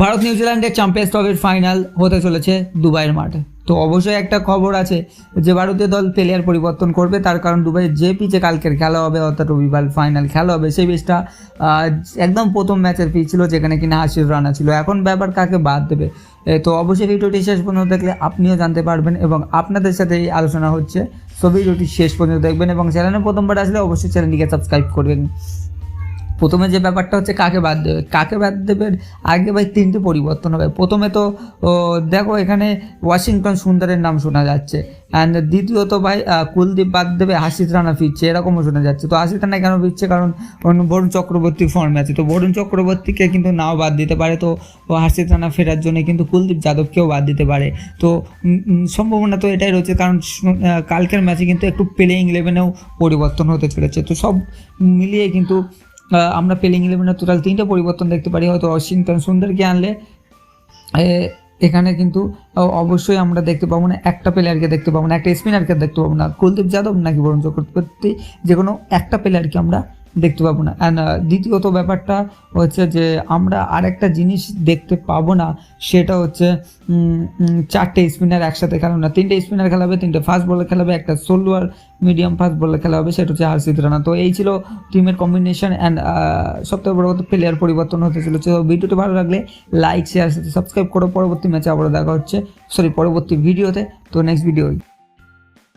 ভারত নিউজিল্যান্ডের চ্যাম্পিয়ন্স ট্রফির ফাইনাল হতে চলেছে দুবাইয়ের মাঠে। তো অবশ্যই একটা খবর আছে যে ভারতীয় দল প্লেয়ার পরিবর্তন করবে, তার কারণ দুবাইয়ের যে পিচে কালকের খেলা হবে, অর্থাৎ রবিবার ফাইনাল খেলা হবে, সেই পিচটা একদম প্রথম ম্যাচের পিচ ছিল যেখানে কিনা আশিস রানা ছিল। এখন ব্যাপার কাকে বাদ দেবে? তো অবশ্যই ভিডিওটি শেষ পর্যন্ত দেখলে আপনিও জানতে পারবেন এবং আপনাদের সাথে এই আলোচনা হচ্ছে। সো ভিডিওটি শেষ পর্যন্ত দেখবেন এবং চ্যানেলে প্রথমবার আসলে অবশ্যই চ্যানেলটিকে সাবস্ক্রাইব করবেন। প্রথমে যে ব্যাপারটা হচ্ছে কাকে বাদ দেবে? কাকে বাদ দেবে? আগে ভাই তিনটে পরিবর্তন হবে। প্রথমে তো দেখো এখানে ওয়াশিংটন সুন্দরের নাম শোনা যাচ্ছে। অ্যান্ড দ্বিতীয়ত ভাই কুলদীপ বাদ দেবে, হাসিত রানা ফিরছে, এরকমও শোনা যাচ্ছে। তো হাসিত রানা কেন ফিরছে? কারণ বরুণ চক্রবর্তী ফর্মে আছে। তো বরুণ চক্রবর্তীকে কিন্তু নাও বাদ দিতে পারে। তো, ও, হাসিত রানা ফেরার জন্য কিন্তু কুলদীপ যাদবকেও বাদ দিতে পারে। তো সম্ভাবনা তো এটাই রয়েছে। কারণ কালকের ম্যাচে কিন্তু একটু প্লেইং ইলেভেনেও পরিবর্তন হতে চলেছে। তো সব মিলিয়ে কিন্তু আমরা প্লেইং ইলেভেনের টোটাল তিনটা পরিবর্তন দেখতে পারি। হয়তো ওয়াশিংটন সুন্দরকে আনলে এখানে কিন্তু অবশ্যই আমরা দেখতে পাবো না, একটা প্লেয়ারকে দেখতে পাবো না, একটা স্পিনারকে দেখতে পাবো না। কুলদীপ যাদব নাকি বরঞ্চ করতে যে কোনো একটা প্লেয়ারকে আমরা দেখতে পাবো না। অ্যান্ড দ্বিতীয়ত ব্যাপারটা হচ্ছে যে আমরা আরেকটা জিনিস দেখতে পাবো না, সেটা হচ্ছে চারটে স্পিনার একসাথে খেলাবে না। তিনটে স্পিনার খেলাবে, তিনটে ফাস্ট বলার খেলাবে, একটা সোলো আর মিডিয়াম ফাস্ট বলে খেলা হবে সেটা হচ্ছে হারসিত রানা তো এই ছিল টিমের কম্বিনেশন অ্যান্ড সবথেকে বড় কথা প্লেয়ার পরিবর্তন হতে চলেছে। তো ভিডিওটি ভালো লাগলে লাইক শেয়ার সাথে সাবস্ক্রাইব করো। পরবর্তী ম্যাচে আবারও দেখা হচ্ছে সরি পরবর্তী ভিডিওতে তো নেক্সট ভিডিও